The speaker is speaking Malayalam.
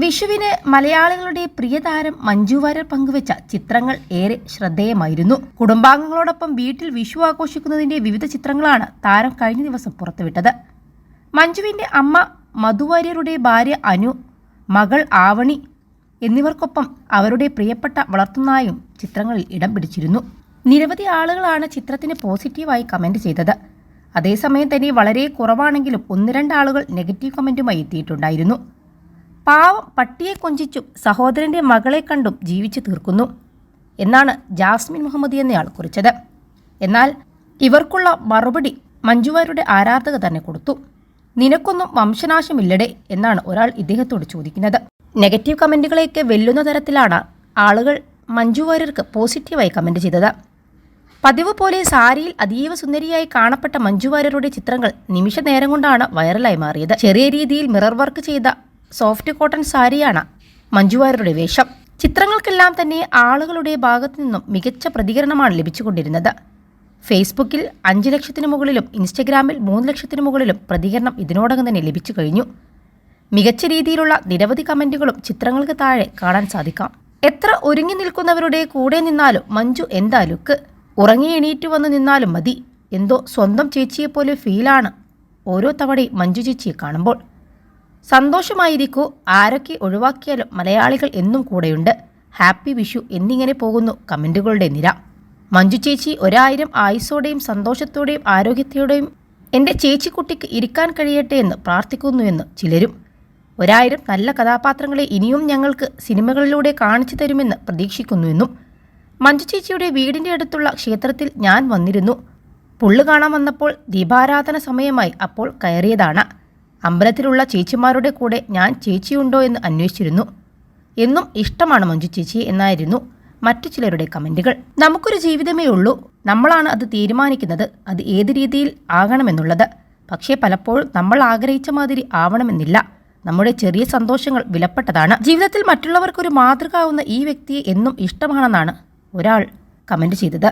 വിഷുവിന് മലയാളികളുടെ പ്രിയതാരം മഞ്ജു വാര്യർ പങ്കുവച്ച ചിത്രങ്ങൾ ഏറെ ശ്രദ്ധേയമായിരുന്നു. കുടുംബാംഗങ്ങളോടൊപ്പം വീട്ടിൽ വിഷു ആഘോഷിക്കുന്നതിന്റെ വിവിധ ചിത്രങ്ങളാണ് താരം കഴിഞ്ഞ ദിവസം പുറത്തുവിട്ടത്. മഞ്ജുവിന്റെ അമ്മ മധു വാര്യരുടെ ഭാര്യ അനു മകൾ ആവണി എന്നിവർക്കൊപ്പം അവരുടെ പ്രിയപ്പെട്ട വളർത്തുനായും ചിത്രങ്ങളിൽ ഇടം പിടിച്ചിരുന്നു. നിരവധി ആളുകളാണ് ചിത്രത്തിന് പോസിറ്റീവായി കമന്റ് ചെയ്തത്. അതേസമയം തന്നെ വളരെ കുറവാണെങ്കിലും ഒന്ന് രണ്ട് ആളുകൾ നെഗറ്റീവ് കമന്റുമായി എത്തിയിട്ടുണ്ടായിരുന്നു. പാവം പട്ടിയെ കൊഞ്ചിച്ചും സഹോദരന്റെ മകളെ കണ്ടും ജീവിച്ചു തീർക്കുന്നു എന്നാണ് ജാസ്മിൻ മുഹമ്മദി എന്നയാൾ കുറിച്ചത്. എന്നാൽ ഇവർക്കുള്ള മറുപടി മഞ്ജുവാരുടെ ആരാധക തന്നെ കൊടുത്തു. നിനക്കൊന്നും വംശനാശമില്ലടേ എന്നാണ് ഒരാൾ ഇദ്ദേഹത്തോട് ചോദിക്കുന്നത്. നെഗറ്റീവ് കമന്റുകളെയൊക്കെ വെല്ലുന്ന തരത്തിലാണ് ആളുകൾ മഞ്ജു വാര്യർക്ക് പോസിറ്റീവായി കമന്റ് ചെയ്തത്. പതിവ് പോലെ സാരിയിൽ അതീവ സുന്ദരിയായി കാണപ്പെട്ട മഞ്ജു വാര്യരുടെ ചിത്രങ്ങൾ നിമിഷ നേരം കൊണ്ടാണ് വൈറലായി മാറിയത്. ചെറിയ രീതിയിൽ മിറർ വർക്ക് ചെയ്ത സോഫ്റ്റ് കോട്ടൺ സാരിയാണ് മഞ്ജുവാര്യരുടെ വേഷം. ചിത്രങ്ങൾക്കെല്ലാം തന്നെ ആളുകളുടെ ഭാഗത്തു നിന്നും മികച്ച പ്രതികരണമാണ് ലഭിച്ചുകൊണ്ടിരുന്നത്. ഫേസ്ബുക്കിൽ അഞ്ച് ലക്ഷത്തിനു മുകളിലും ഇൻസ്റ്റഗ്രാമിൽ മൂന്ന് ലക്ഷത്തിനു മുകളിലും പ്രതികരണം ഇതിനോടകം തന്നെ ലഭിച്ചു കഴിഞ്ഞു. മികച്ച രീതിയിലുള്ള നിരവധി കമന്റുകളും ചിത്രങ്ങൾക്ക് താഴെ കാണാൻ സാധിക്കാം. എത്ര ഒരുങ്ങി നിൽക്കുന്നവരുടെ കൂടെ നിന്നാലും മഞ്ജു എന്താ ലുക്ക്? ഉറങ്ങി എണീറ്റ് വന്ന് നിന്നാലും മതി. എന്തോ സ്വന്തം ചേച്ചിയെപ്പോലെ ഫീലാണ് ഓരോ തവണയും മഞ്ജു ചേച്ചിയെ കാണുമ്പോൾ. സന്തോഷമായിരിക്കൂ. ആരൊക്കെ ഒഴിവാക്കിയാലും മലയാളികൾ എന്നും കൂടെയുണ്ട്. ഹാപ്പി വിഷു എന്നിങ്ങനെ പോകുന്നു കമന്റുകളുടെ നിര. മഞ്ജു ചേച്ചി ഒരായിരം ആയുസോടെയും സന്തോഷത്തോടെയും ആരോഗ്യത്തോടെയും എന്റെ ചേച്ചിക്കുട്ടിക്ക് ഇരിക്കാൻ കഴിയട്ടെ എന്ന് പ്രാർത്ഥിക്കുന്നുവെന്ന് ചിലരും. ഒരായിരം നല്ല കഥാപാത്രങ്ങളെ ഇനിയും ഞങ്ങൾക്ക് സിനിമകളിലൂടെ കാണിച്ചു തരുമെന്ന് പ്രതീക്ഷിക്കുന്നുവെന്നും മഞ്ജു ചേച്ചിയുടെ വീടിന്റെ അടുത്തുള്ള ക്ഷേത്രത്തിൽ ഞാൻ വന്നിരുന്നു. പുള്ളു കാണാൻ വന്നപ്പോൾ ദീപാരാധന സമയമായി അപ്പോൾ കയറിയതാണ്. അമ്പലത്തിലുള്ള ചേച്ചിമാരുടെ കൂടെ ഞാൻ ചേച്ചിയുണ്ടോ എന്ന് അന്വേഷിച്ചിരുന്നു. എന്നും ഇഷ്ടമാണ് മഞ്ജു ചേച്ചി എന്നായിരുന്നു മറ്റു ചിലരുടെ കമന്റുകൾ നമുക്കൊരു ജീവിതമേ ഉള്ളൂ. നമ്മളാണ് അത് തീരുമാനിക്കുന്നത്. അത് ഏത് രീതിയിൽ ആകണമെന്നുള്ളത്. പക്ഷേ പലപ്പോഴും നമ്മൾ ആഗ്രഹിച്ച മാതിരി ആവണമെന്നില്ല. നമ്മുടെ ചെറിയ സന്തോഷങ്ങൾ വിലപ്പെട്ടതാണ്. ജീവിതത്തിൽ മറ്റുള്ളവർക്കൊരു മാതൃക ആവുന്ന ഈ വ്യക്തിയെ എന്നും ഇഷ്ടമാണെന്നാണ് ഒരാൾ കമന്റ് ചെയ്തത്.